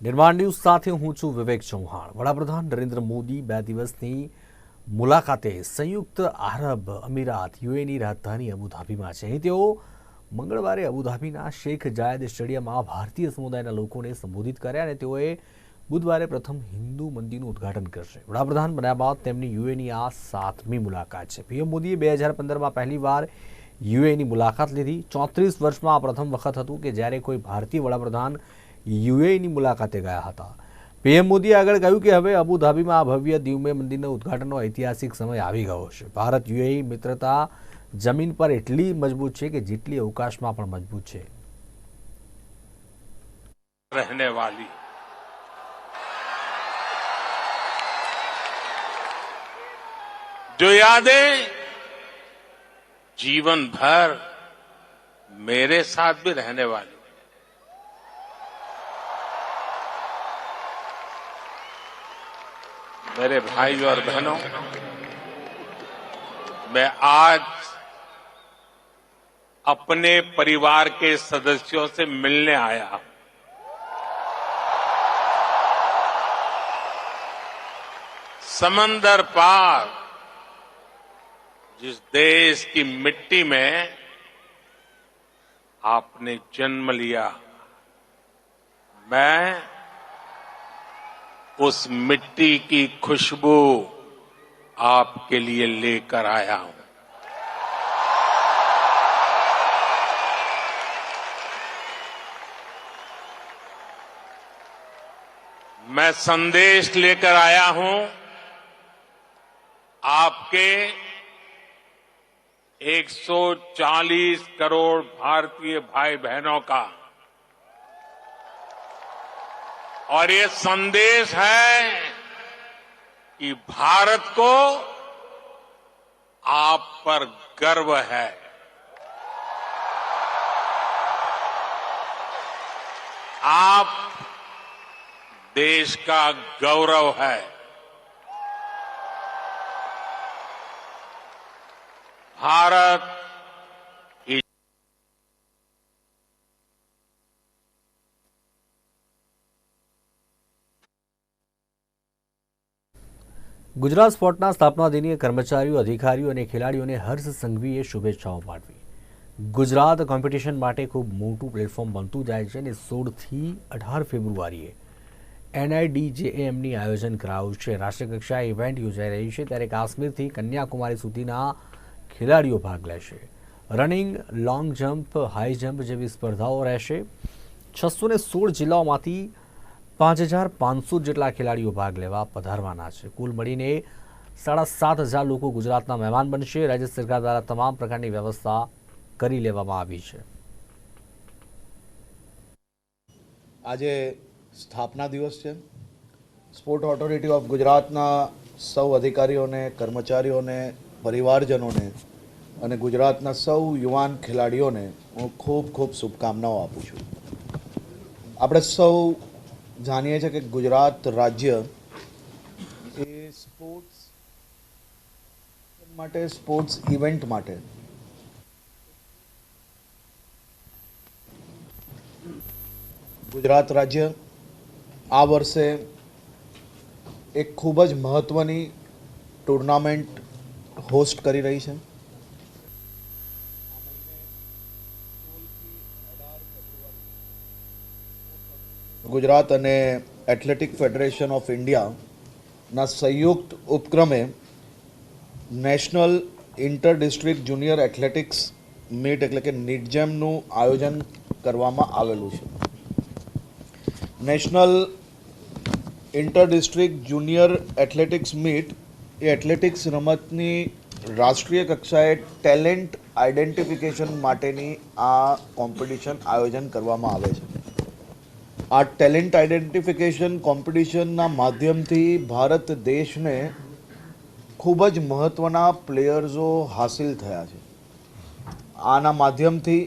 નિર્માણ ન્યૂઝ સાથે હું છું વિવેક ચૌહાણ. વડાપ્રધાન નરેન્દ્ર મોદી બે દિવસની મુલાકાતે સંયુક્ત આરબ અમીરાત યુએની રાજધાની અબુધાબીમાં છે. અહીં તેઓ મંગળવારે અબુધાબીના શેખ જાયદ સ્ટેડિયમમાં ભારતીય સમુદાયના લોકોને સંબોધિત કર્યા અને તેઓએ બુધવારે પ્રથમ હિન્દુ મંદિરનું ઉદ્ઘાટન કરશે. વડાપ્રધાન બન્યા બાદ તેમની યુએની આ સાતમી મુલાકાત છે. પીએમ મોદીએ બે હજાર પંદરમાં પહેલીવાર યુએની મુલાકાત લીધી. ચોત્રીસ વર્ષમાં આ પ્રથમ વખત હતું કે જ્યારે કોઈ ભારતીય વડાપ્રધાન યુએની મુલાકાતે ગયા હતા પીએમ મોદીએ આગળ કહ્યું કે હવે અબુધાબીમાં આ ભવ્ય દિવમે મંદિરના ઉદ્ઘાટનનો ઐતિહાસિક સમય આવી ગયો છે ભારત યુએઈ મિત્રતા જમીન પર એટલી મજબૂત છે કે જેટલી અવકાશમાં પણ મજબૂત છે रहने वाली जो यादें जीवन भर मेरे साथ भी रहने वाली मेरे भाई और बहनों, मैं आज अपने परिवार के सदस्यों से मिलने आया समंदर पार जिस देश की मिट्टी में आपने जन्म लिया, मैं उस मिट्टी की खुशबू आपके लिए लेकर आया हूँ। मैं संदेश लेकर आया हूँ आपके 140 करोड़ भारतीय भाई बहनों का। और ये संदेश है कि भारत को आप पर गर्व है। आप देश का गौरव है। भारत ગુજરાત સ્પોર્ટના સ્થાપના દિને કર્મચારીઓ, અધિકારીઓ અને ખેલાડીઓને હર્ષ સંઘવીએ શુભેચ્છાઓ પાઠવી. ગુજરાત કોમ્પિટિશન માટે ખૂબ મોટું પ્લેટફોર્મ બનતું જાય છે અને સોળથી અઢાર ફેબ્રુઆરીએ એનઆઈડીજેએમની આયોજન કરાયું છે. રાષ્ટ્રીય ઇવેન્ટ યોજાઈ રહી છે ત્યારે કાશ્મીરથી કન્યાકુમારી સુધીના ખેલાડીઓ ભાગ લેશે. Running, long jump, high jump જેવી સ્પર્ધાઓ રહેશે. છસો ને સોળ જિલ્લાઓમાંથી પાંચ હજાર પાંચસો જેટલા ખેલાડીઓ ભાગ લેવા પધારવાના છે. કુલ મળીને સાડા સાત હજાર લોકો ગુજરાતના મહેમાન બનશે. રાજ્ય સરકાર દ્વારા તમામ પ્રકારની વ્યવસ્થા કરી લેવામાં આવી છે. આજે સ્થાપના દિવસ છે. સ્પોર્ટ ઓથોરિટી ઓફ ગુજરાતના સૌ અધિકારીઓને, કર્મચારીઓને, પરિવારજનોને અને ગુજરાતના સૌ યુવાન ખેલાડીઓને હું ખૂબ ખૂબ શુભકામનાઓ આપું છું. આપણે સૌ જાણીએ છીએ કે ગુજરાત રાજ્ય એ સ્પોર્ટ્સ માટે સ્પોર્ટ્સ ઇવેન્ટ માટે. ગુજરાત રાજ્ય આ વર્ષે એક ખૂબ જ મહત્ત્વની ટુર્નામેન્ટ હોસ્ટ કરી રહી છે. ગુજરાત અને એથ્લેટિક ફેડરેશન ઓફ ઇન્ડિયાના સંયુક્ત ઉપક્રમે national inter district junior athletics meet એટલે કે નિટજેમનું આયોજન કરવામાં આવેલું છે. National inter district junior athletics meet એ એથ્લેટિક્સ રમતની રાષ્ટ્રીય કક્ષાએ ટેલેન્ટ આઇડેન્ટિફિકેશન માટેની આ કોમ્પિટિશન આયોજન કરવામાં આવે છે. આ ટેલેન્ટ આઇડેન્ટિફિકેશન કોમ્પિટિશનના માધ્યમથી ભારત દેશને ખૂબ જ મહત્ત્વના પ્લેયર્સો હાસિલ થયા છે. આના માધ્યમથી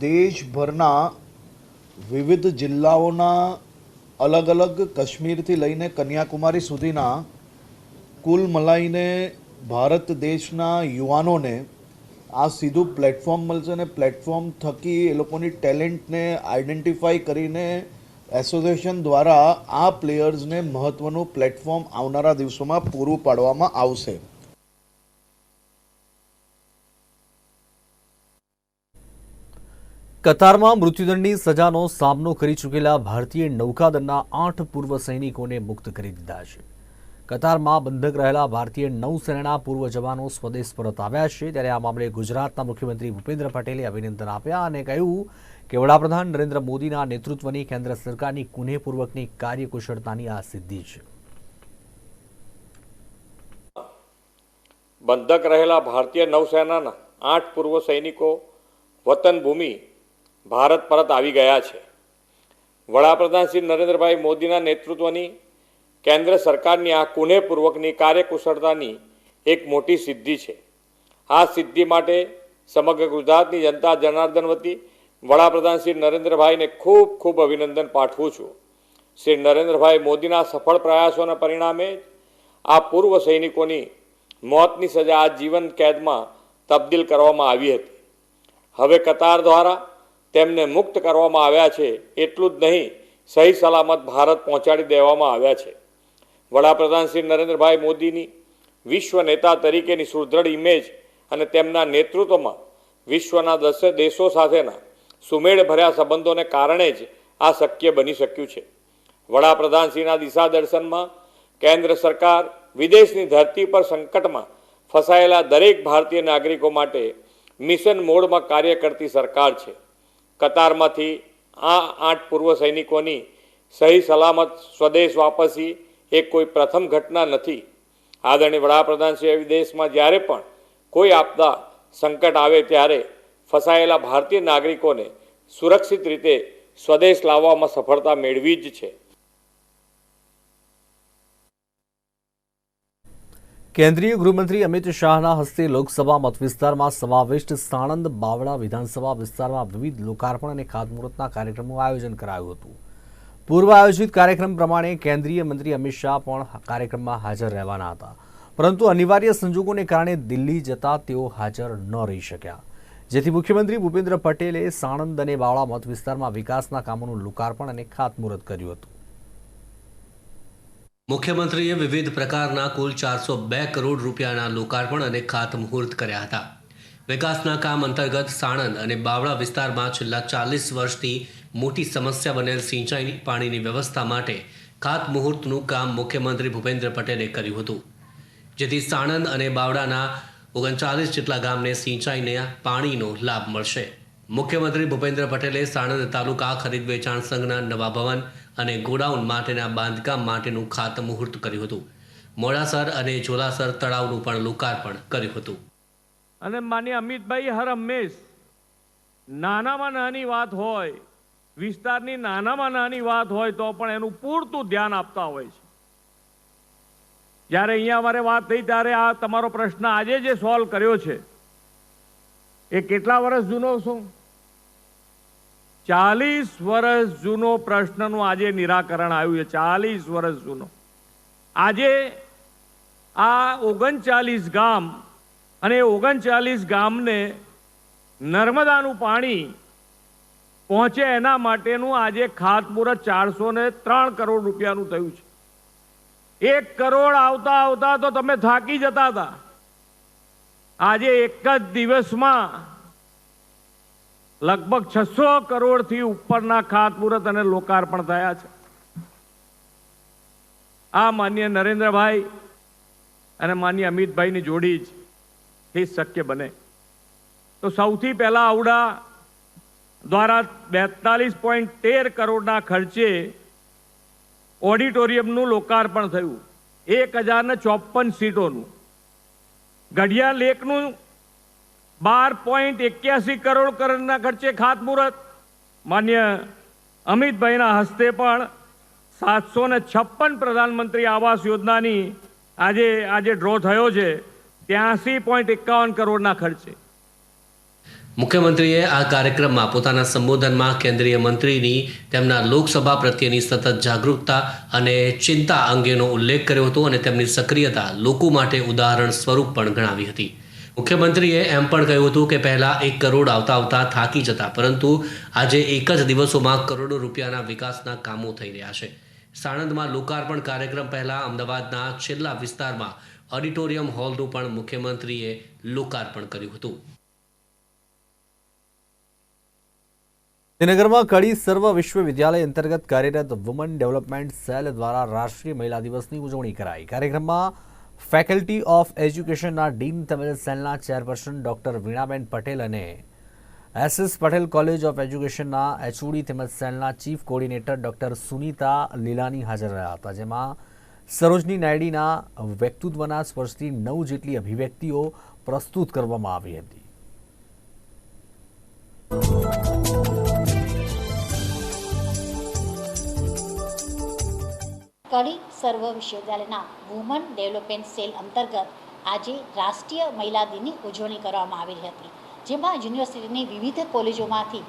દેશભરના વિવિધ જિલ્લાઓના અલગ અલગ કાશ્મીરથી લઈને કન્યાકુમારી સુધીના કુલ મલાઈને ભારત દેશના યુવાનોને આ સીધું પ્લેટફોર્મ મળશે અને પ્લેટફોર્મ થકી એ લોકોની ટેલેન્ટને આઈડેન્ટિફાઈ કરીને એસોસિએશન દ્વારા આ પ્લેયર્સને મહત્વનું પ્લેટફોર્મ આવનારા દિવસોમાં પૂરું પાડવામાં આવશે. કતારમાં મૃત્યુદંડની સજાનો સામનો કરી ચૂકેલા ભારતીય નૌકાદળના આઠ પૂર્વ સૈનિકોને મુક્ત કરી દીધા છે. કતારમાં બંધક રહેલા ભારતીય નૌસેનાના પૂર્વ જવાનો સ્વદેશ પરત આવ્યા છે. ત્યારે આ મામલે ગુજરાતના મુખ્યમંત્રી ભૂપેન્દ્ર પટેલે અભિનંદન આપ્યા અને કહ્યું કે વડાપ્રધાન નરેન્દ્ર મોદીના નેતૃત્વની કેન્દ્ર સરકારની કુનેહપૂર્વકની કાર્યકુશળતાની આ સિદ્ધિ છે. બંધક રહેલા ભારતીય નૌસેનાના આઠ પૂર્વ સૈનિકો વતન ભૂમિ ભારત પરત આવી ગયા છે. વડાપ્રધાન શ્રી નરેન્દ્રભાઈ મોદીના નેતૃત્વની કેન્દ્ર સરકારની આ કુનેપૂર્વકની કાર્યકુશળતાની એક મોટી સિદ્ધિ છે. આ સિદ્ધિ માટે સમગ્ર ગુજરાતની જનતા જનાર્દન વતી વડાપ્રધાન શ્રી નરેન્દ્રભાઈને ખૂબ ખૂબ અભિનંદન પાઠવું છું. શ્રી નરેન્દ્રભાઈ મોદીના સફળ પ્રયાસોના પરિણામે આ પૂર્વ સૈનિકોની મોતની સજા આ જીવન કેદમાં તબદીલ કરવામાં આવી હતી. હવે કતાર દ્વારા તેમને મુક્ત કરવામાં આવ્યા છે એટલું જ નહીં સહી સલામત ભારત પહોંચાડી દેવામાં આવ્યા છે. વડાપ્રધાન શ્રી નરેન્દ્રભાઈ મોદીની વિશ્વ નેતા તરીકેની સુદૃઢ ઇમેજ અને તેમના નેતૃત્વમાં વિશ્વના દસ દેશો સાથેના સુમેળભર્યા સંબંધોને કારણે જ આ શક્ય બની શક્યું છે. વડાપ્રધાનશ્રીના દિશા દર્શનમાં કેન્દ્ર સરકાર વિદેશની ધરતી પર સંકટમાં ફસાયેલા દરેક ભારતીય નાગરિકો માટે મિશન મોડમાં કાર્ય કરતી સરકાર છે. કતારમાંથી આ આઠ પૂર્વ સૈનિકોની સહી સલામત સ્વદેશ વાપસી એ કોઈ પ્રથમ ઘટના નથી. આદરણીય વડાપ્રધાન શ્રી વિદેશમાં જ્યારે પણ કોઈ આપદા સંકટ આવે ત્યારે ફસાયેલા ભારતીય નાગરિકોને સુરક્ષિત રીતે સ્વદેશ લાવવામાં સફળતા મેળવી જ છે. કેન્દ્રીય ગૃહમંત્રી અમિત શાહના હસ્તે લોકસભા મત વિસ્તારમાં સમાવિષ્ટ સાણંદ બાવળા વિધાનસભા વિસ્તારમાં વિવિધ લોકાર્પણ અને ખાતમુહૂર્તના કાર્યક્રમનું આયોજન કરાયું હતું. પૂર્વ આયોજિત કાર્યક્રમ પ્રમાણે કેન્દ્રીય મંત્રી અમિત શાહ પણ કાર્યક્રમમાં હાજર રહેવાના હતા. પરંતુ અનિવાર્ય સંજોગોને કારણે દિલ્હી જતા તેઓ હાજર ન રહી શક્યા. જેથી મુખ્યમંત્રી ભૂપેન્દ્ર પટેલે સાણંદ અને બાવળા મત વિસ્તારમાં વિકાસના કામોનું લોકાર્પણ અને ખાતમુહૂર્ત કર્યું હતું. મુખ્યમંત્રીએ વિવિધ પ્રકારના કુલ ચારસો બે કરોડ રૂપિયાના લોકાર્પણ અને ખાતમુહૂર્ત કર્યા હતા. વિકાસના કામ અંતર્ગત સાણંદ અને બાવળા વિસ્તારમાં છેલ્લા ચાલીસ વર્ષથી મોટી સમસ્યા બનેલ સિંચાઈ પાણીની વ્યવસ્થા માટે ખાતમુહૂર્તનું કામ મુખ્યમંત્રી ભૂપેન્દ્ર પટેલે કર્યું હતું. જેથી સાણંદ અને બાવડાના ઓગણચાલીસ જેટલા ગામને સિંચાઈને પાણીનો લાભ મળશે. મુખ્યમંત્રી ભૂપેન્દ્ર પટેલે સાણંદ તાલુકા ખરીદ વેચાણ સંઘના નવા ભવન અને ગોડાઉન માટેના બાંધકામ માટેનું ખાતમુહૂર્ત કર્યું હતું. મોડાસર અને જોલાસર તળાવનું પણ લોકાર્પણ કર્યું હતું. અને માન્ય અમિતભાઈ હર હંમેશ નાનામાં નાની વાત હોય વિસ્તારની નાનામાં નાની વાત હોય તો પણ એનું પૂરતું ધ્યાન આપતા હોય છે. જ્યારે અહીંયા અમારે વાત થઈ, ત્યારે આ તમારો પ્રશ્ન આજે જે સોલ્વ કર્યો છે, એ કેટલા વર્ષ જૂનો શું? ચાલીસ વર્ષ જૂનો પ્રશ્નનું આજે નિરાકરણ આવ્યું છે, ચાલીસ વર્ષ જૂનો. આજે આ ઓગણચાલીસ ગામ અને ઓગણચાલીસ ગામને નર્મદાનું પાણી પહોંચે એના માટેનું આજે ખાતમુહૂર્ત ચારસો ને ત્રણ કરોડ રૂપિયાનું થયું છે. એક કરોડ આવતા આવતા તો તમે થાકી જતા હતા. આજે એક જ દિવસમાં લગભગ છસો કરોડથી ઉપરના ખાતમુહૂર્ત અને લોકાર્પણ થયા છે. આ માન્ય નરેન્દ્રભાઈ અને માન્ય અમિતભાઈની જોડી જ શક્ય બને. તો સૌથી પહેલા આવડા દ્વારા બેતાલીસ પોઈન્ટ તેર કરોડના ખર્ચે ઓડિટોરિયમનું લોકાર્પણ થયું. એક હજાર ને ચોપન સીટોનું. ગઢિયા લેકનું બાર પોઈન્ટ એક્યાસી કરોડ કરોડના ખર્ચે ખાતમુહૂર્ત. માન્ય અમિતભાઈના હસ્તે પણ સાતસો ને છપ્પન પ્રધાનમંત્રી આવાસ યોજનાની આજે આજે ડ્રો થયો છે. ત્યાંસી પોઈન્ટ એકાવન કરોડના ખર્ચે. મુખ્યમંત્રીએ આ કાર્યક્રમમાં પોતાના સંબોધનમાં કેન્દ્રીય મંત્રીની, તેમના લોકસભા પ્રત્યેની સતત જાગૃતતા અને ચિંતા અંગેનો ઉલ્લેખ કર્યો હતો અને તેમની સક્રિયતા લોકો માટે ઉદાહરણ સ્વરૂપ પણ ગણાવી હતી. મુખ્યમંત્રીએ એમ પણ કહ્યું હતું કે પહેલા એક કરોડ આવતા આવતા થાકી જતા, પરંતુ આજે એક જ દિવસોમાં કરોડો રૂપિયાના વિકાસના કામો થઈ રહ્યા છે. સાણંદમાં લોકાર્પણ કાર્યક્રમ પહેલા અમદાવાદના છેલ્લા વિસ્તારમાં ઓડિટોરિયમ હોલનું પણ મુખ્યમંત્રીએ લોકાર્પણ કર્યું હતું. ગાંધીનગરમાં કડી સર્વ વિશ્વવિદ્યાલય અંતર્ગત કાર્યરત વુમન ડેવલપમેન્ટ સેલ દ્વારા રાષ્ટ્રીય મહિલા દિવસની ઉજવણી કરાઈ. કાર્યક્રમમાં ફેકલ્ટી ઓફ એજ્યુકેશનના ડીન તેમજ સેલના ચેરપર્સન ડોક્ટર વીણાબેન પટેલ અને એસએસ પટેલ કોલેજ ઓફ એજ્યુકેશનના એચઓડી તેમજ સેલના chief coordinator doctor Sunita Lilani હાજર રહ્યા હતા, જેમાં સરોજની નાયડીના વ્યક્તિત્વના સ્પર્શથી નવ જેટલી અભિવ્યક્તિઓ પ્રસ્તુત કરવામાં આવી હતી. કડી સર્વ વિશ્વવિદ્યાલયના વુમન ડેવલપમેન્ટ સેલ અંતર્ગત આજે રાષ્ટ્રીય મહિલા દિનની ઉજવણી કરવામાં આવી હતી, જેમાં યુનિવર્સિટીની વિવિધ કોલેજોમાંથી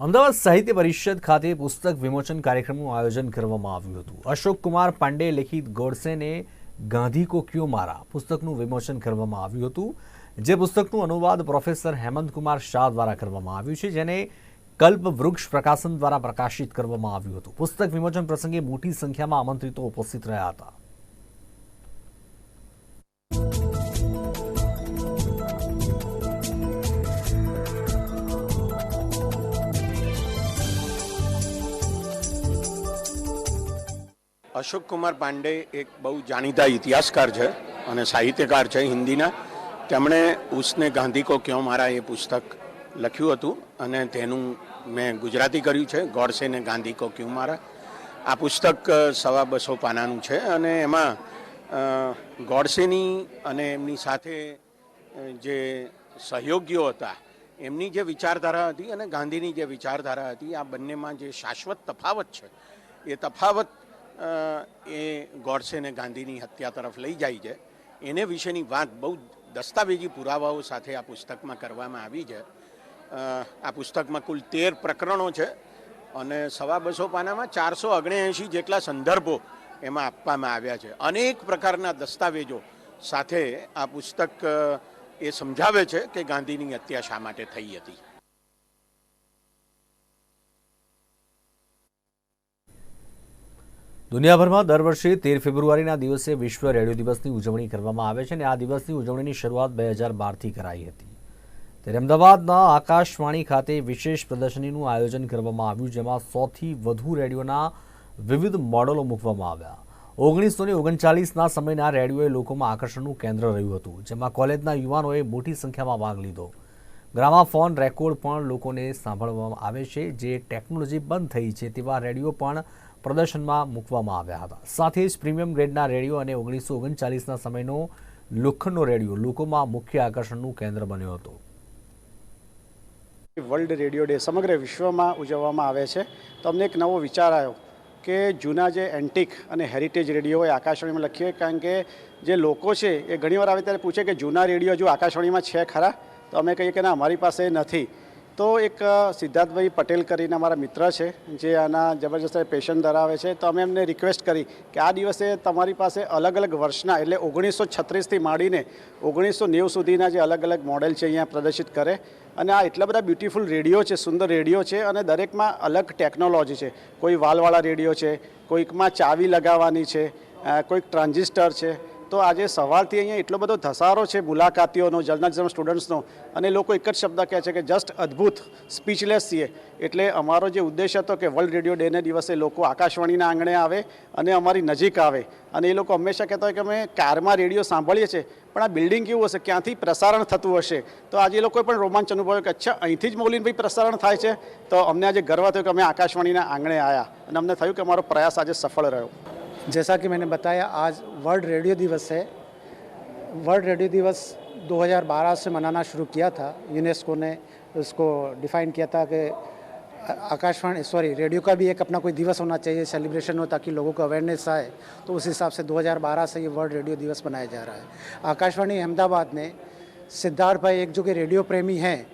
અમદાવાદ સાહિત્ય પરિષદ ખાતે પુસ્તક વિમોચન કાર્યક્રમનું આયોજન કરવામાં આવ્યું હતું. અશોક કુમાર પાંડે, લિખિત ગોડસેને, ગાંધી કો ક્યો મારા પુસ્તકનું વિમોચન કરવામાં આવ્યું હતું. જે પુસ્તકનું અનુવાદ પ્રોફેસર હેમંત કુમાર શાહ દ્વારા કરવામાં આવ્યું છે, જેને કલ્પ વૃક્ષ પ્રકાશન દ્વારા પ્રકાશિત કરવામાં આવ્યું હતું. પુસ્તક વિમોચન પ્રસંગે મોટી સંખ્યામાં આમંત્રિતો ઉપસ્થિત રહ્યા હતા. અશોક કુમાર પાંડે એક બહુ જાણીતા ઇતિહાસકાર છે અને સાહિત્યકાર છે હિન્દીના. તેમણે ઉસને ગાંધી કો ક્યો મારા એ પુસ્તક લખ્યું હતું અને તેનું મેં ગુજરાતી કર્યું છે, ગોડસેને ગાંધી કો ક્યું મારા. આ પુસ્તક સવા બસો પાનાનું છે અને એમાં ગોડસેની અને એમની સાથે જે સહયોગીઓ હતા, એમની જે વિચારધારા હતી અને ગાંધીની જે વિચારધારા હતી, આ બંનેમાં જે શાશ્વત તફાવત છે, એ તફાવત એ ગોડસેને ગાંધીની હત્યા તરફ લઈ જાય છે. એને વિશેની વાત બહુ દસ્તાવેજી પુરાવાઓ સાથે આ પુસ્તકમાં કરવામાં આવી છે. આ પુસ્તકમાં કુલ તેર પ્રકરણો છે અને સવા બસો પાનામાં ચારસો ઓગણએંશી જેટલા સંદર્ભો એમાં આપવામાં આવ્યા છે. અનેક પ્રકારના દસ્તાવેજો સાથે આ પુસ્તક એ સમજાવે છે કે ગાંધીની હત્યા શા માટે થઈ હતી. દુનિયાભરમાં દર વર્ષે તેર ફેબ્રુઆરીના દિવસે વિશ્વ રેડિયો દિવસની ઉજવણી કરવામાં આવે છે અને આ દિવસની ઉજવણીની શરૂઆત બે હજાર બારથી કરાઈ હતી. ત્યારે અમદાવાદના આકાશવાણી ખાતે વિશેષ પ્રદર્શનીનું આયોજન કરવામાં આવ્યું, જેમાં સોથી વધુ રેડિયોના વિવિધ મોડલો મૂકવામાં આવ્યા. ઓગણીસો ને ઓગણચાલીસના સમયના રેડિયોએ લોકોમાં આકર્ષણનું કેન્દ્ર રહ્યું હતું, જેમાં કોલેજના યુવાનોએ મોટી સંખ્યામાં ભાગ લીધો. ગ્રામાફોન રેકોર્ડ પણ લોકોને સાંભળવામાં આવે છે, જે ટેકનોલોજી બંધ થઈ છે તેવા રેડિયો પણ પ્રદર્શનમાં મૂકવામાં આવ્યા હતા. સાથે જ પ્રીમિયમ ગ્રેડના રેડિયો અને ઓગણીસો ઓગણચાલીસના સમયનો લોખંડનો રેડિયો લોકોમાં મુખ્ય આકર્ષણનું કેન્દ્ર બન્યો હતો. વર્લ્ડ રેડિયો ડે સમગ્ર વિશ્વમાં ઉજવવામાં આવે છે. તો અમને એક નવો વિચાર આવ્યો કે જૂના જે એન્ટિક અને હેરિટેજ રેડિયો હોય આકાશવાણીમાં લખીએ કારણ કે જે લોકો છે એ ઘણીવાર આવે ત્યારે પૂછે કે જૂના રેડિયો જો આકાશવાણીમાં છે ખરા? તો અમે કહીએ કે ના, અમારી પાસે નથી. તો એક સિદ્ધાર્થભાઈ પટેલ કરીને અમારા મિત્ર છે, જે આના જબરજસ્ત પેશન ધરાવે છે. તો અમે એમને રિક્વેસ્ટ કરી કે આ દિવસે તમારી પાસે અલગ અલગ વર્ષના, એટલે ઓગણીસો છત્રીસથી માંડીને ઓગણીસો નેવું સુધીના જે અલગ અલગ મોડેલ છે અહીંયા પ્રદર્શિત કરે. અને આ એટલા બધા બ્યુટીફુલ રેડિયો છે, સુંદર રેડિયો છે અને દરેકમાં અલગ ટેકનોલોજી છે. કોઈ વાલવાળા રેડિયો છે, કોઈકમાં ચાવી લગાવવાની છે કોઈક ટ્રાન્ઝિસ્ટર છે. તો આજે સવારથી અહીંયા એટલો બધો ધસારો છે મુલાકાતીઓનો જર્નલિઝમ સ્ટુડન્ટ્સનો, અને લોકો એક જ શબ્દ કહે છે કે જસ્ટ અદ્ભુત, સ્પીચલેસ છીએ. એટલે અમારો જે ઉદ્દેશ હતો કે વર્લ્ડ રેડિયો ડેને દિવસે લોકો આકાશવાણીના આંગણે આવે અને અમારી નજીક આવે. અને એ લોકો હંમેશા કહેતા હોય કે અમે કારમાં રેડિયો સાંભળીએ છીએ, પણ આ બિલ્ડિંગ કેવું હશે? ક્યાંથી પ્રસારણ થતું હશે? તો આજે લોકોએ પણ રોમાંચ અનુભવ્યો કે અચ્છા, અહીંથી જ મૌલિનભાઈ પ્રસારણ થાય છે. તો અમને આજે ગર્વ થયો કે અમે આકાશવાણીના આંગણે આવ્યા અને અમને થયું કે અમારો પ્રયાસ આજે સફળ રહ્યો. जैसा कि मैंने बताया, आज वर्ल्ड रेडियो दिवस है। वर्ल्ड रेडियो दिवस 2012 से मनाना शुरू किया था। यूनेस्को ने उसको डिफाइन किया था कि आकाशवाणी, सॉरी, रेडियो का भी एक अपना कोई दिवस होना चाहिए, सेलिब्रेशन हो, ताकि लोगों को अवेयरनेस आए। तो उस हिसाब से 2012 से ये वर्ल्ड रेडियो दिवस मनाया जा रहा है। आकाशवाणी अहमदाबाद ने सिद्धार्थ भाई एक जो कि रेडियो प्रेमी हैं,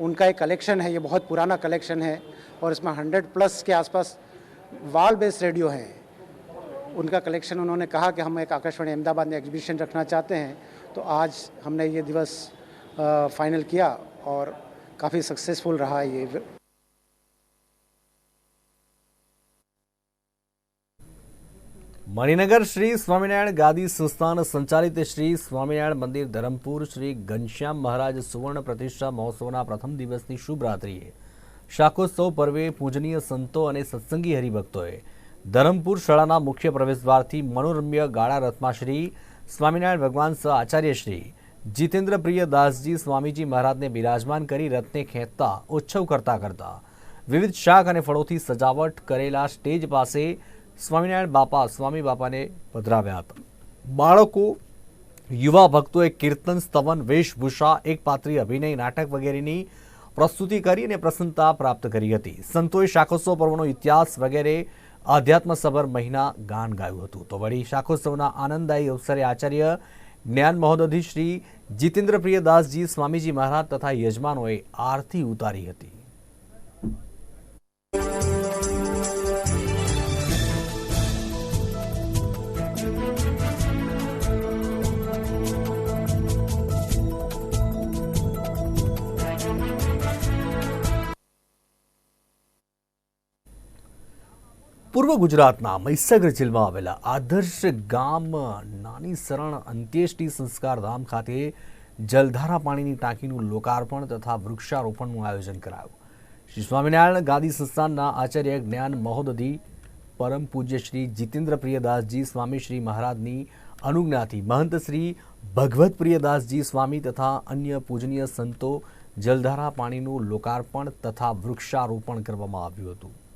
उनका एक कलेक्शन है, ये बहुत पुराना कलेक्शन है, और इसमें हंड्रेड प्लस के आसपास वाल बेस्ड रेडियो हैं। उनका कलेक्शन उन्होंने कहा कि हम एक आकाशवाणी अहमदाबाद में एग्जीबिशन रखना चाहते हैं तो आज हमने ये दिवस फाइनल किया और काफ़ी सक्सेसफुल रहा ये મણિનગર શ્રી સ્વામિનારાયણ ગાદી સંસ્થાન સંચાલિત શ્રી સ્વામિનારાયણ મંદિર ધરમપુર શ્રી ઘનશ્યામ મહારાજ સુવર્ણ પ્રતિષ્ઠા મહોત્સવના પ્રથમ દિવસની શુભ રાત્રિએ શાકોત્સવ પર્વે પૂજનીય સંતો અને સત્સંગી હરિભક્તોએ ધરમપુર શાળાના મુખ્ય પ્રવેશદ્વારથી મનોરમ્ય ગાળા રથમાં શ્રી સ્વામિનારાયણ ભગવાન સહ આચાર્ય શ્રી જીતેન્દ્ર પ્રિય દાસજી સ્વામીજી મહારાજને બિરાજમાન કરી રથને ખેંચતા, ઉત્સવ કરતા કરતા વિવિધ શાક અને ફળોથી સજાવટ કરેલા સ્ટેજ પાસે સ્વામિનારાયણ બાપા, સ્વામી બાપાને પધરાવ્યા હતા. બાળકો, યુવા ભક્તોએ કીર્તન, સ્તવન, વેશભૂષા એકપાત્રી અભિનય નાટક વગેરેની પ્રસ્તુતિ કરી અને પ્રસન્નતા પ્રાપ્ત કરી હતી. સંતોએ શાકોત્સવ પર્વનો ઇતિહાસ વગેરે આધ્યાત્મસભર મહિના ગાન ગાયું હતું. તો વળી શાખોત્સવના આનંદદાયી અવસરે આચાર્ય જ્ઞાન મહોદધિ શ્રી જીતેન્દ્ર પ્રિયદાસજી સ્વામીજી મહારાજ તથા યજમાનોએ આરતી ઉતારી હતી. પૂર્વ ગુજરાતના મહીસાગર જિલ્લામાં આવેલા આદર્શ ગામ નાની શરણ અંત્યેષ્ટિ સંસ્કાર ધામ ખાતે જલધારા પાણીની ટાંકીનું લોકાર્પણ તથા વૃક્ષારોપણનું આયોજન કરાયું. શ્રી સ્વામિનારાયણ ગાંધી સંસ્થાનના આચાર્ય જ્ઞાન મહોદધિ, પરમ પૂજ્ય શ્રી જીતેન્દ્ર પ્રિયદાસજી સ્વામી શ્રી મહારાજની અનુજ્ઞાથી મહંત શ્રી ભગવત પ્રિયદાસજી સ્વામી તથા અન્ય પૂજનીય સંતો જલધારા પાણીનું લોકાર્પણ તથા વૃક્ષારોપણ કરવામાં આવ્યું હતું.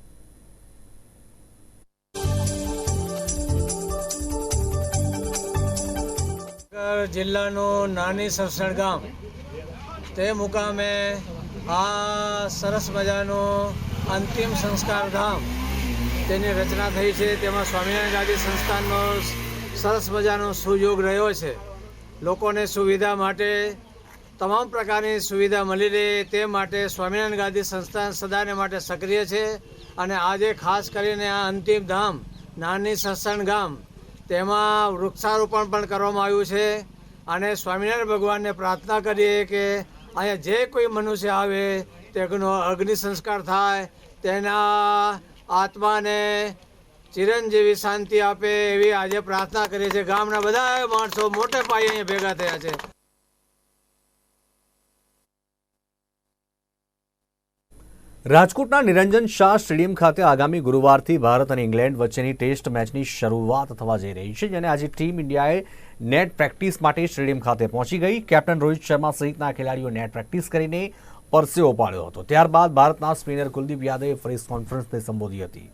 જિલ્લાનું નાની સરસણ ગામ. તે મુકામે આ સરસ મજાનું અંતિમ સંસ્કાર ધામ તેની રચના થઈ છે. તેમાં સ્વામિનારાયણ ગાદી સંસ્થાનનો સરસ મજાનો સુયોગ રહ્યો છે. લોકોને સુવિધા માટે, તમામ પ્રકારની સુવિધા મળી રહે તે માટે સ્વામિનારાયણ ગાંધી સંસ્થાન સદાને માટે સક્રિય છે. અને આજે ખાસ કરીને આ અંતિમ ધામ, નાની સત્સંગ ગામ તેમાં વૃક્ષારોપણ પણ કરવામાં આવ્યું છે અને સ્વામિનારાયણ ભગવાનને પ્રાર્થના કરીએ કે અહીંયા જે કોઈ મનુષ્ય આવે, તેનો અગ્નિ સંસ્કાર થાય, તેના આત્માને ચિરંજીવી શાંતિ આપે એવી આજે પ્રાર્થના કરીએ છીએ. ગામના બધા માણસો મોટે પાયે અહીંયા ભેગા થયા છે. રાજકોટના નિરંજન શાહ સ્ટેડિયમ ખાતે આગામી ગુરુવારથી ભારત અને ઇંગ્લેન્ડ વચ્ચેની ટેસ્ટ મેચની શરૂઆત થવા જઈ રહી છે, જેને આજે ટીમ ઇન્ડિયાએ નેટ પ્રેક્ટિસ માટે સ્ટેડિયમ ખાતે પહોંચી ગઈ. કેપ્ટન રોહિત શર્મા સહિતના ખેલાડીઓ નેટ પ્રેક્ટિસ કરીને પરસેવો પાડ્યો હતો. ત્યારબાદ ભારતના સ્પિનર કુલદીપ યાદવે પ્રેસ કોન્ફરન્સને સંબોધી હતી.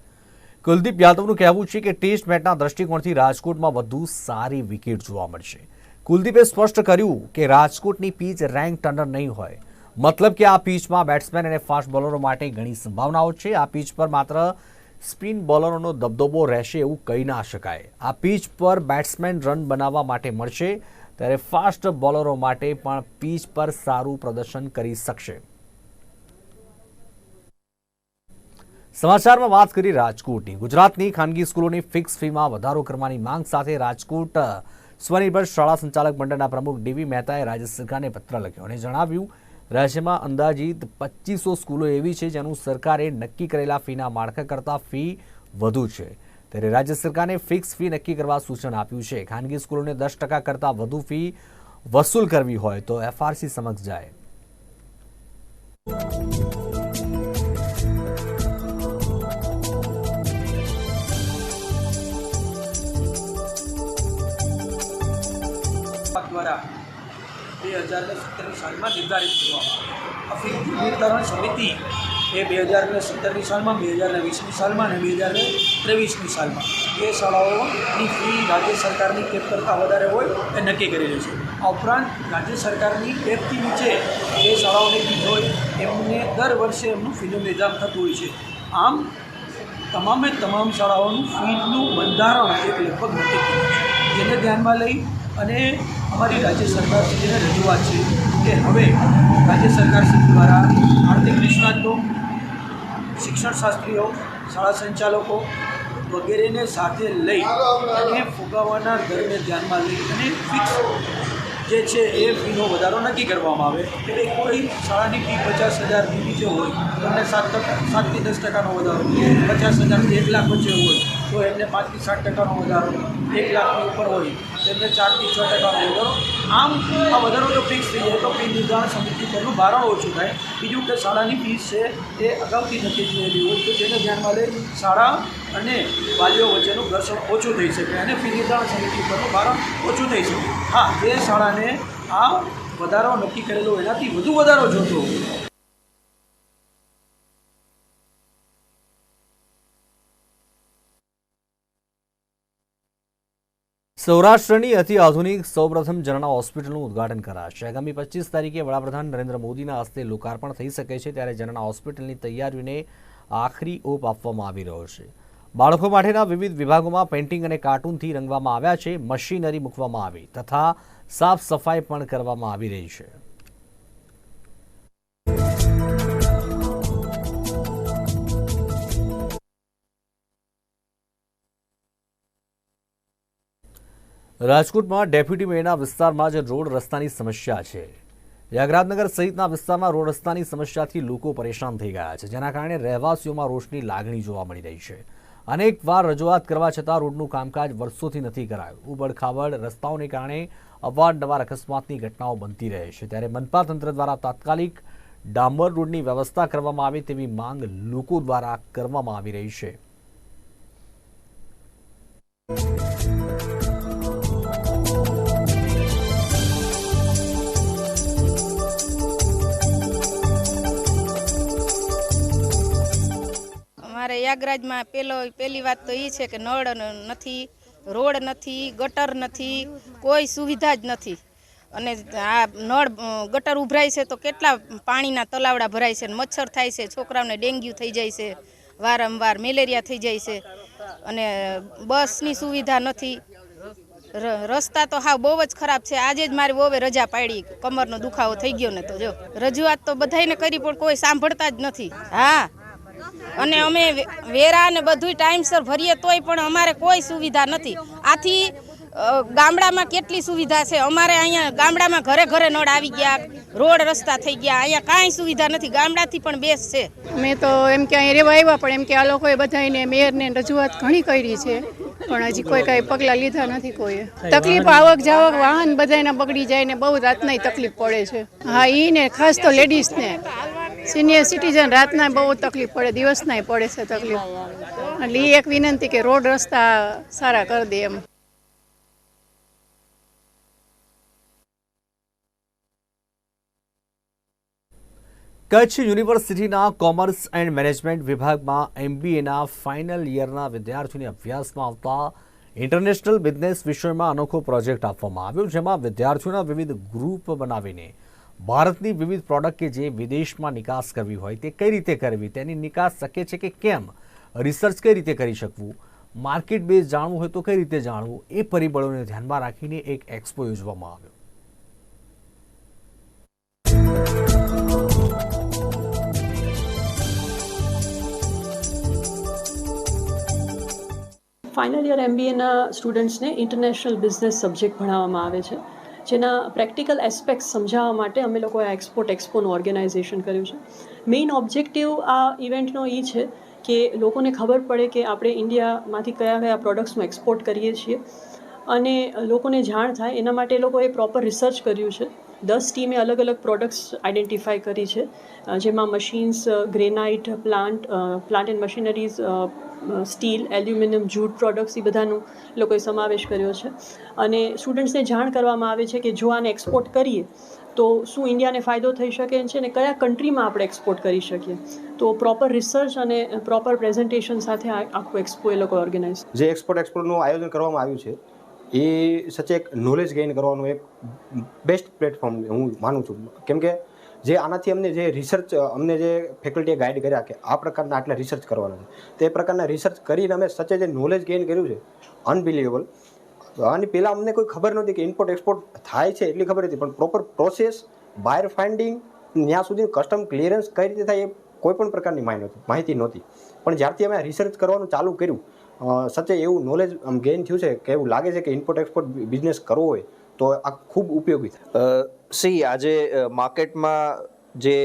કુલદીપ યાદવનું કહેવું છે કે ટેસ્ટ મેચના દ્રષ્ટિકોણથી રાજકોટમાં વધુ સારી વિકેટ જોવા મળશે. કુલદીપે સ્પષ્ટ કર્યું કે રાજકોટની પીચ રેન્ક ટર્નર નહીં હોય. મતલબ કે આ પીચમાં બેટ્સમેન અને ફાસ્ટ બોલરો માટે ઘણી સંભાવનાઓ છે. આ પીચ પર માત્ર સ્પિન બોલરોનો દબદબો રહેશે એવું કહી ના શકાય. આ પીચ પર બેટ્સમેન રન બનાવવા માટે મળશે, ત્યારે ફાસ્ટ બોલરો માટે પણ પીચ પર સારું પ્રદર્શન કરી શકશે. સમાચારમાં વાત કરી રાજકોટની. ગુજરાતની ખાનગી સ્કૂલોની ફિક્સ ફીમાં વધારો કરવાની માંગ સાથે રાજકોટ સ્વનિર્ભર શાળા સંચાલક મંડળના પ્રમુખ ડીવી મહેતાએ રાજ્ય સરકારને પત્ર લખ્યો અને જણાવ્યું રાજ્યમાં અંદાજિત પચીસો સ્કૂલો એવી છે જેનું સરકારે નક્કી કરેલા ફીના માળખા કરતાં ફી વધુ છે. ત્યારે રાજ્ય સરકારે ફિક્સ ફી નક્કી કરવા સૂચન આપ્યું છે. ખાનગી સ્કૂલોને દસ ટકા કરતાં વધુ ફી વસૂલ કરવી હોય તો એફઆરસી સમક્ષ જાય. બે હજાર ને સત્તરની સાલમાં નિર્ધારિત કરવામાં આવી ફી સમિતિ એ બે હજાર ને સત્તરની સાલમાં, બે હજાર ને વીસની સાલમાં અને બે હજાર ને ત્રેવીસની સાલમાં એ શાળાઓની ફી રાજ્ય સરકારની કેપ કરતાં વધારે હોય એ નક્કી કરેલી છે. આ ઉપરાંત રાજ્ય સરકારની કેપથી નીચે જે શાળાઓની ફી હોય એમને દર વર્ષે એમનું ફીનું નિજામ થતું હોય છે. આમ, તમામે તમામ શાળાઓનું ફીનું બંધારણ એક લગભગ નક્કી કર્યું છે. જેને ધ્યાનમાં લઈ અને અમારી રાજ્ય સરકાર સુધીને રજૂઆત છે કે હવે રાજ્ય સરકાર શ્રી દ્વારા આર્થિક નિષ્ણાતો શિક્ષણશાસ્ત્રીઓ શાળા સંચાલકો વગેરેને સાથે લઈ અને ફુગાવાના દરને ધ્યાનમાં લઈ અને ફિક્સ જે છે એ ફીનો વધારો નક્કી કરવામાં આવે. એટલે કોઈ શાળાની ફી પચાસ હજાર ફી જે હોય, તમને સાત ટકા સાતથી દસ ટકાનો વધારો, પચાસ હજારથી એક લાખ વચ્ચે હોય, તો એમને પાંચથી સાત ટકાનો વધારો એક લાખની ઉપર હોય. તો એમને ચારથી છ ટકાનો વધારો. આમ આ વધારો જો ફિક્સ થઈ જાય તો ફી નિર્ધારણ સમિતિ પરનું ભારણ ઓછું થાય. બીજું કે શાળાની ફીસ છે એ અગાઉથી નક્કી થયેલી હોય તો તેને ધ્યાનમાં લઈ શાળા અને વાલીઓ વચ્ચેનું ઘર્ષણ ઓછું થઈ શકે અને ફી નિર્ધારણ સમિતિ પરનું ભારણ ઓછું થઈ શકે. હા, જે શાળાને આ વધારો નક્કી કરેલો એનાથી વધુ વધારો જોતો સૌરાષ્ટ્રની અતિ આધુનિક સૌપ્રથમ જનરલ હોસ્પિટલનું ઉદ્ઘાટન કરાશે. આગામી પચીસ તારીખે વડાપ્રધાન નરેન્દ્ર મોદીના હસ્તે લોકાર્પણ થઈ શકે છે, ત્યારે જનરલ હોસ્પિટલની તૈયારીઓને આખરી ઓપ આપવામાં આવી રહ્યો છે. બાળકો માટેના વિવિધ વિભાગોમાં પેઇન્ટિંગ અને કાર્ટૂનથી રંગવામાં આવ્યા છે, મશીનરી મૂકવામાં આવી તથા સાફ સફાઈ પણ કરવામાં આવી રહી છે. રાજકોટમાં ડેપ્યુટી મેયરના વિસ્તારમાં જ રોડ રસ્તાની સમસ્યા છે. યાગરાજનગર સહિતના વિસ્તારમાં રોડ રસ્તાની સમસ્યાથી લોકો પરેશાન થઈ ગયા છે, જેના કારણે રહેવાસીઓમાં રોષની લાગણી જોવા મળી રહી છે. અનેક વાર રજૂઆત કરવા છતાં રોડનું કામકાજ વર્ષોથી નથી કરાયું. ઉબડ રસ્તાઓને કારણે અવારનવાર અકસ્માતની ઘટનાઓ બનતી રહે છે. ત્યારે મનપા તંત્ર દ્વારા તાત્કાલિક ડામર રોડની વ્યવસ્થા કરવામાં આવે તેવી માંગ લોકો દ્વારા કરવામાં આવી રહી છે. અમારે યાગરાજમાં પેલો પહેલી વાત તો એ છે કે નળ નથી, રોડ નથી, ગટર નથી, કોઈ સુવિધા જ નથી. અને આ નળ ગટર ઉભરાય છે તો કેટલા પાણીના તલાવડા ભરાય છે મચ્છર થાય છે, છોકરાઓને ડેન્ગ્યુ થઈ જાય છે, વારંવાર મેલેરિયા થઈ જાય છે. અને બસની સુવિધા નથી. રસ્તા તો હા બહુ જ ખરાબ છે. આજે જ મારી વહુએ રજા પાડી, કમરનો દુખાવો થઈ ગયો ને તો જો. રજૂઆત તો બધાયને કરી પણ કોઈ સાંભળતા જ નથી. હા. અને અમે વેરા ને બધુંય ટાઈમસર ભરીએ તોય પણ અમારે કોઈ સુવિધા નથી. આથી ગામડામાં કેટલી સુવિધા છે? અમારે અહીંયા ગામડામાં ઘરે ઘરે નળ આવી ગયા રોડ રસ્તા થઈ ગયા અહીંયા કાંઈ સુવિધા નથી. ગામડાથી પણ બેસ્ટ છે. મેં તો એમ કે અહીં રહેવા આવ્યા પણ એમ કે આ લોકોએ બધાને મેયરને રજૂઆત ઘણી કરી છે. પણ હજી કોઈ કાંઈ પગલાં લીધા નથી કોઈએ. તકલીફ આવક જાવક વાહન બધાના બગડી જાય ને બહુ રાતનાય તકલીફ પડે છે. હા એ ને ખાસ તો લેડીઝને સિનિયર સિટીઝન રાતના બહુ તકલીફ પડે, દિવસનાય પડે છે તકલીફ. એટલે એક વિનંતી કે રોડ રસ્તા સારા કરી દે એમ. કચ્છ યુનિવર્સિટીના કોમર્સ એન્ડ મેનેજમેન્ટ વિભાગમાં એમબીએના ફાઇનલ યરના વિદ્યાર્થીઓને અભ્યાસમાં આવતા ઇન્ટરનેશનલ બિઝનેસ વિષયમાં અનોખો પ્રોજેક્ટ આપવામાં આવ્યો, જેમાં વિદ્યાર્થીઓના વિવિધ ગ્રુપ બનાવીને ભારતની વિવિધ પ્રોડક્ટ કે જે વિદેશમાં નિકાસ કરવી હોય તે કઈ રીતે કરવી, તેની નિકાસ શક્ય છે કે કેમ, રિસર્ચ કઈ રીતે કરી શકવું, માર્કેટ બેઝ જાણવું હોય તો કઈ રીતે જાણવું, એ પરિબળોને ધ્યાનમાં રાખીને એક એક્સપો યોજવામાં આવ્યો. ફાઇનલ યર એમબીએના સ્ટુડન્ટ્સને ઇન્ટરનેશનલ બિઝનેસ સબ્જેક્ટ ભણાવવામાં આવે છે. જેના પ્રેક્ટિકલ એસ્પેક્ટ સમજાવવા માટે અમે લોકોએ આ એક્સપોર્ટ એક્સપોનું ઓર્ગેનાઇઝેશન કર્યું છે. મેઇન ઓબ્જેક્ટિવ આ ઇવેન્ટનો એ છે કે લોકોને ખબર પડે કે આપણે ઇન્ડિયામાંથી કયા કયા પ્રોડક્ટ્સનું એક્સપોર્ટ કરીએ છીએ. અને લોકોને જાણ થાય, એના માટે લોકોએ પ્રોપર રિસર્ચ કર્યું છે. દસ ટીમે અલગ અલગ પ્રોડક્ટ્સ આઈડેન્ટિફાય કરી છે. જેમાં machines granite plant plant and machineries steel aluminium jute products એ બધાનું લોકોએ સમાવેશ કર્યો છે. અને સ્ટુડન્ટ્સને જાણ કરવામાં આવે છે કે જો આને એક્સપોર્ટ કરીએ, તો શું ઇન્ડિયાને ફાયદો થઈ શકે છે અને કયા કન્ટ્રીમાં આપણે એક્સપોર્ટ કરી શકીએ? તો પ્રોપર રિસર્ચ અને પ્રોપર પ્રેઝન્ટેશન સાથે આખું એક્સપો એ લોકો ઓર્ગેનાઇઝ જે એક્સપોર્ટ એક્સપોર્ટનું આયોજન કરવામાં આવ્યું છે એ સચે એક નોલેજ ગેઇન કરવાનું એક બેસ્ટ પ્લેટફોર્મ હું માનું છું. કેમ કે જે આનાથી અમને જે રિસર્ચ અમને જે ફેકલ્ટીએ ગાઈડ કર્યા કે આ પ્રકારના આટલા રિસર્ચ કરવાના છે, તે પ્રકારના રિસર્ચ કરીને અમે સચે જે નોલેજ ગેઇન કર્યું છે અનબિલિવેબલ આની પહેલાં અમને કોઈ ખબર નહોતી કે ઇમ્પોર્ટ એક્સપોર્ટ થાય છે એટલી ખબર હતી, પણ પ્રોપર પ્રોસેસ બાયર ફાઇન્ડિંગ ત્યાં સુધી કસ્ટમ ક્લિયરન્સ કઈ રીતે થાય એ કોઈ પણ પ્રકારની માહિતી નહોતી. પણ જ્યારથી અમે રિસર્ચ કરવાનું ચાલુ કર્યું અ, સચ્ચે એવું નોલેજ આમ ગેઇન થયું છે કે એવું લાગે છે કે ઇમ્પોર્ટ એક્સપોર્ટ બિઝનેસ કરવો હોય તો આ ખૂબ ઉપયોગી થાય. સી આજે માર્કેટમાં જે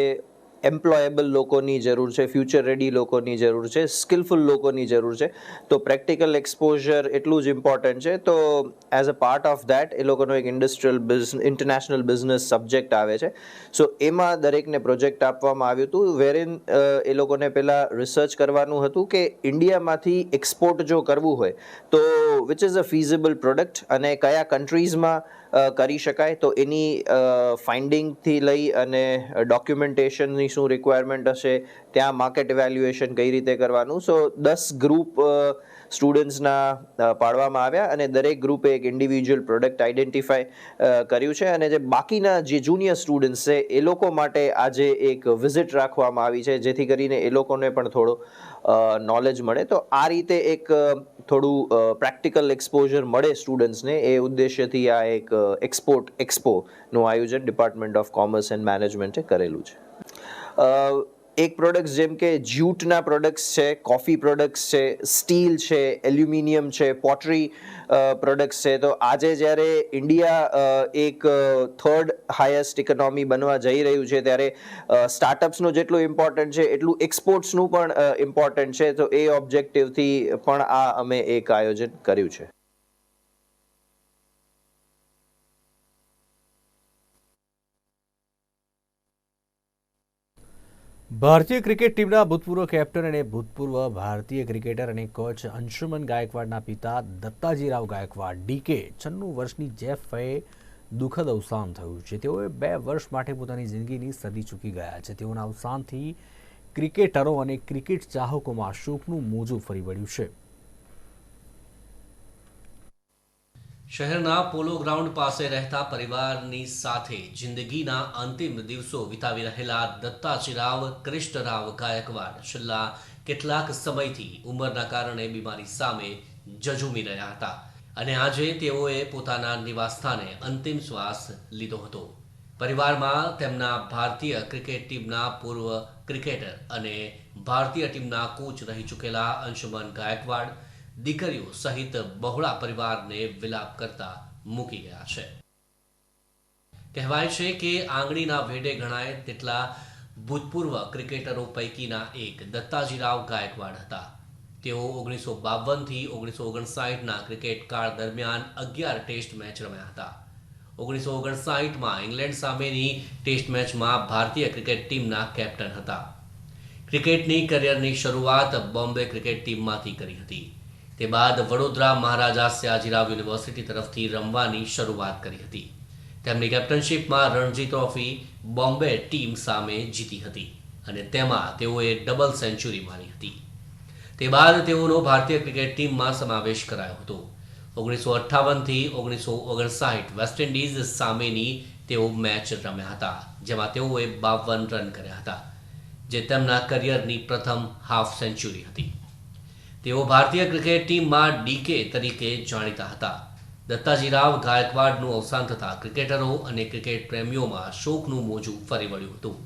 એમ્પ્લોયેબલ લોકોની જરૂર છે ફ્યુચર રેડી લોકોની જરૂર છે સ્કિલફુલ લોકોની જરૂર છે. તો પ્રેક્ટિકલ એક્સપોઝર એટલું જ ઇમ્પોર્ટન્ટ છે. તો as a part of that એ લોકોનો એક industrial business international business subject આવે છે. સો એમાં દરેકને પ્રોજેક્ટ આપવામાં આવ્યું હતું વેરેન એ લોકોને પહેલાં રિસર્ચ કરવાનું હતું કે ઇન્ડિયામાંથી એક્સપોર્ટ જો કરવું હોય, તો which is a feasible product અને કયા કન્ટ્રીઝમાં કરી શકાય. તો એની ફાઇન્ડિંગથી લઈ અને ડોક્યુમેન્ટેશનની શું રિક્વાયરમેન્ટ હશે, ત્યાં માર્કેટ વેલ્યુએશન કઈ રીતે કરવાનું. સો દસ ગ્રુપ સ્ટુડન્ટ્સના પાડવામાં આવ્યા અને દરેક ગ્રુપે એક ઇન્ડિવિજ્યુઅલ પ્રોડક્ટ આઈડેન્ટિફાય કર્યું છે અને જે બાકીના જે જુનિયર સ્ટુડન્ટ્સ છે, એ લોકો માટે આજે એક વિઝિટ રાખવામાં આવી છે, જેથી કરીને એ લોકોને પણ થોડો નોલેજ મળે. તો આ રીતે એક થોડું પ્રેક્ટિકલ એક્સપોઝર મળે સ્ટુડન્ટ્સને એ ઉદ્દેશ્યથી આ એક એક્સપોર્ટ એક્સપોનું આયોજન ડિપાર્ટમેન્ટ ઓફ કોમર્સ એન્ડ મેનેજમેન્ટે કરેલું છે. એક પ્રોડક્ટ્સ જેમ કે જ્યુટના પ્રોડક્ટ્સ છે કોફી પ્રોડક્ટ્સ છે સ્ટીલ છે એલ્યુમિનિયમ છે પોટરી પ્રોડક્ટ્સ છે. તો આજે જ્યારે ઇન્ડિયા એક થર્ડ હાયેસ્ટ ઇકોનોમી બનવા જઈ રહ્યું છે, ત્યારે સ્ટાર્ટઅપ્સનું જેટલું ઇમ્પોર્ટન્ટ છે, એટલું એક્સપોર્ટ્સનું પણ ઇમ્પોર્ટન્ટ છે. તો એ ઓબ્જેક્ટિવથી પણ આ અમે એક આયોજન કર્યું છે. ભારતીય ક્રિકેટ ટીમના ભૂતપૂર્વ કેપ્ટન અને ભૂતપૂર્વ ભારતીય ક્રિકેટર અને કોચ અંશુમન ગાયકવાડના પિતા દત્તાજીરાવ ગાયકવાડ ડીકે છન્નું વર્ષની જેફએ દુઃખદ અવસાન થયું છે. તેઓએ બે વર્ષ માટે પોતાની જિંદગીની સદી ચૂકી ગયા છે. તેઓના અવસાનથી ક્રિકેટરો અને ક્રિકેટ ચાહકોમાં શોકનું મોજું ફરી વળ્યું છે. શહેરના પોલો ગ્રાઉન્ડ પાસે રહેતા પરિવારની સાથે જિંદગીના અંતિમ દિવસો વિતાવી રહેલા દત્તાજીરાવ કૃષ્ણરાવ ગાયકવાડ છેલ્લા કેટલાક સમયથી ઉંમરના કારણે બીમારી સામે જજુમી રહ્યા હતા અને આજે તેઓએ પોતાના નિવાસસ્થાને અંતિમ શ્વાસ લીધો હતો. પરિવારમાં તેમના ભારતીય ક્રિકેટ ટીમના પૂર્વ ક્રિકેટર અને ભારતીય ટીમના કોચ રહી ચૂકેલા અંશુમન ગાયકવાડ દીકરીઓ સહિત બહોળા પરિવારને વિલાપ કરતા મૂકી ગયા છે. કહેવાય છે કે આંગળીના ભેડે ગણાય તેટલા ભૂતપૂર્વ ક્રિકેટરો પૈકીના એક દત્તાજીરાવ ગાયકવાડ હતા. તેઓ ઓગણીસો બાવનથી ઓગણીસો ઓગણસાઠના ક્રિકેટ કાળ દરમિયાન અગિયાર ટેસ્ટ મેચ રમ્યા હતા. ઓગણીસો ઓગણસાઠમાં ઇંગ્લેન્ડ સામેની ટેસ્ટ મેચમાં ભારતીય ક્રિકેટ ટીમના કેપ્ટન હતા. ક્રિકેટની કરિયરની શરૂઆત બોમ્બે ક્રિકેટ ટીમમાંથી કરી હતી. તે બાદ વડોદરા મહારાજા સયાજીરાવ યુનિવર્સિટી તરફથી રમવાની શરૂઆત કરી હતી. તેમની કેપ્ટનશીપમાં રણજી ટ્રોફી બોમ્બે ટીમ સામે જીતી હતી અને તેમાં તેઓએ ડબલ સેન્ચુરી મારી હતી. તે બાદ તેઓનો ભારતીય ક્રિકેટ ટીમમાં સમાવેશ કરાયો હતો. ઓગણીસો અઠ્ઠાવનથી ઓગણીસો ઓગણસાઠ વેસ્ટ ઇન્ડિઝ સામેની તેઓ મેચ રમ્યા હતા, જેમાં તેઓએ બાવન રન કર્યા હતા, જે તેમના કરિયરની પ્રથમ હાફ સેન્ચુરી હતી. તેઓ ભારતીય ક્રિકેટ ટીમમાં ડીકે તરીકે જાણીતા હતા. દત્તાજીરાવ ગાયકવાડનું અવસાન થતાં ક્રિકેટરો અને ક્રિકેટ પ્રેમીઓમાં શોકનું મોજું ફરી વળ્યું હતું.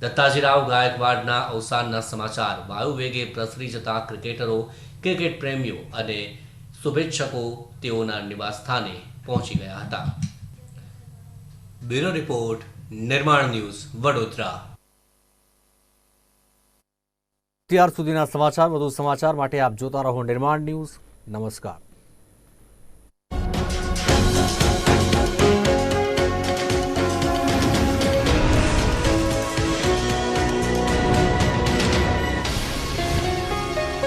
દત્તાજીરાવ ગાયકવાડના અવસાનના સમાચાર વાયુવેગે પ્રસરી જતા ક્રિકેટરો, ક્રિકેટ પ્રેમીઓ અને શુભેચ્છકો તેઓના નિવાસસ્થાને પહોંચી ગયા હતા. Bureau report, Nirman news Vadodara. ત્યાર સુધીના સમાચાર વધુ સમાચાર માટે આપ જોતા રહો નિર્માણ ન્યૂઝ. નમસ્કાર.